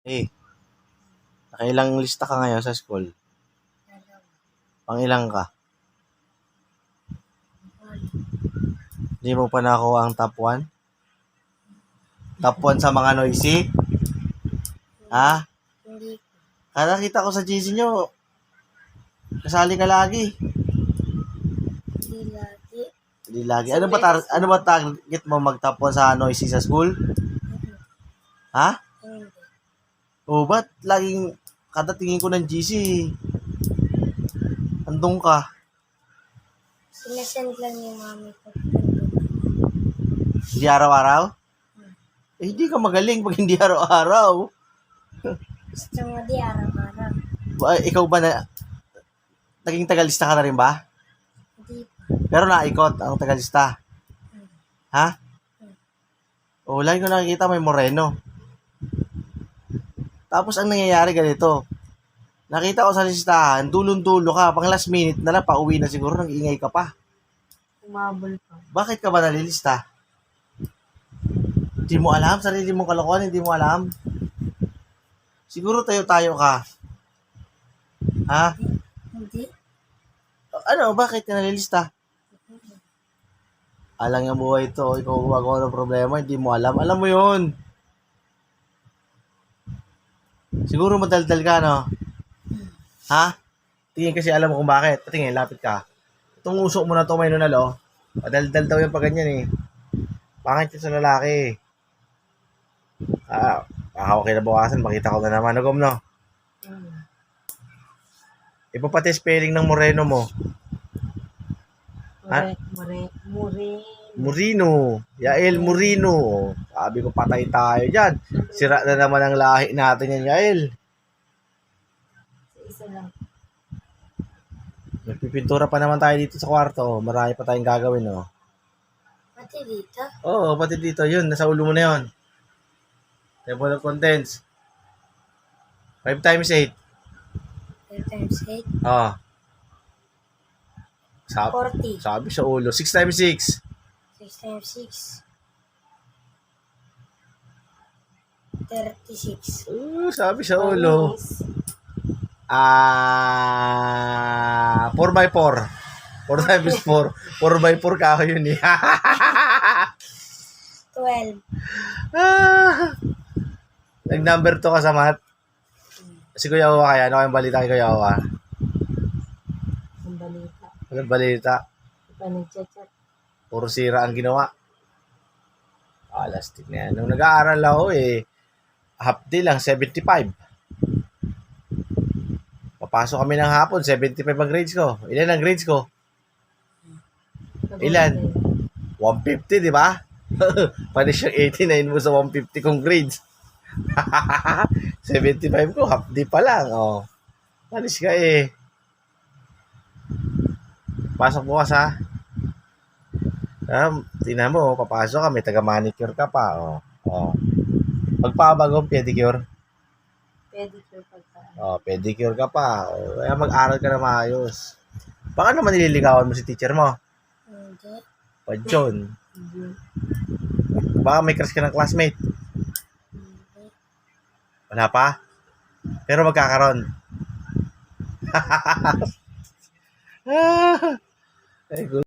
Eh, nakailang lista ka ngayon sa school? Pang ilang ka? Hindi mo pa nakuha ang top 1? Top 1 sa mga noisy? Ha? Hindi kita ko sa GC nyo, kasali ka lagi. Hindi lagi. Hindi lagi. Ano ba, tar- ano ba target mo mag-top 1 sa noisy sa school? Ha? Hindi. O, ba't laging kada tingin ko ng GC, andong ka? Sinasend lang ni mami ko. Hindi araw-araw? Eh, hindi ka magaling pag hindi araw-araw. Gusto mo di araw-araw. Ba, ikaw ba na, naging tagalista ka na rin ba? Hindi pa. Pero naikot ang tagalista. Ha? O, lagi ko nakikita may moreno. Tapos ang nangyayari ganito. Nakita ko sa listahan, dulong-dulo ka, pang last minute na lang, pauwi na siguro, nang ingay ka pa. Umabol pa. Bakit ka ba nalilista? Hindi mo alam, sarili mong kalokohan, hindi mo alam. Siguro tayo-tayo ka. Ha? Hindi. Ano, bakit ka nalilista? Alang nga buhay ito, ikaw gumagawa ng problema, hindi mo alam. Alam mo yun. Siguro madaldal ka, no? Ha? Tingin kasi alam mo kung bakit. Tingin, lapit ka. Itong usok mo na to, may nunal, oh. Madaldal daw yung pag ganyan, eh. Pangit yun sa lalaki. Ah, baka kinabukasan, makita ko na naman. No? Hmm. Iba pati spelling ng Moreno mo. Mure, mure, mure. Murino. Yael Murino. Sabi ko, patay tayo dyan. Sira na naman ang lahi natin yan, Yael. Sa isa lang. Nagpipintura pa naman tayo dito sa kwarto. Marami pa tayong gagawin, oh. Pati dito. Oo, pati dito. Yun, nasa ulo mo na yun. Table of contents. 5 times 8. 5 times 8. Ah. Sabi, 40. sabi sa ulo. 6 times 6. 6 times 6. 36. Uh, sabi sa ulo. Ah, 4 by 4. 4 times 4. 4 by 4 ka yun eh. 12. Ah. Nag-number 2 ka sa math. Si Kuya Owa kaya. Ano kayong balita kay Kuya Owa? Ang balita. Anong balita? Nagchat-chat. Puro sira ang ginawa. Ah, lastik na yan. Nung nag-aaral ako eh, half day lang, 75. Papasok kami ng hapon, 75 ang grades ko. Ilan ang grades ko? Ilan? 150, di ba? Paano siyang 89 mo sa 150 kong grades? 75 ko, half day pa lang. Oh. Alis ka eh. Pasok bukas ha. Um, tingnan mo, papasok ka, may taga-manicure ka pa. Oh. Oh. Magpapagong pedicure. Pedicure pagka. Oh, pedicure ka pa. Oh, kaya mag-aral ka na maayos. Baka naman nililigawan mo si teacher mo. Hindi. Padyon. Hindi. Baka may crush ka ng classmate. Hindi. Wala pa? Pero magkakaroon. Ay, good.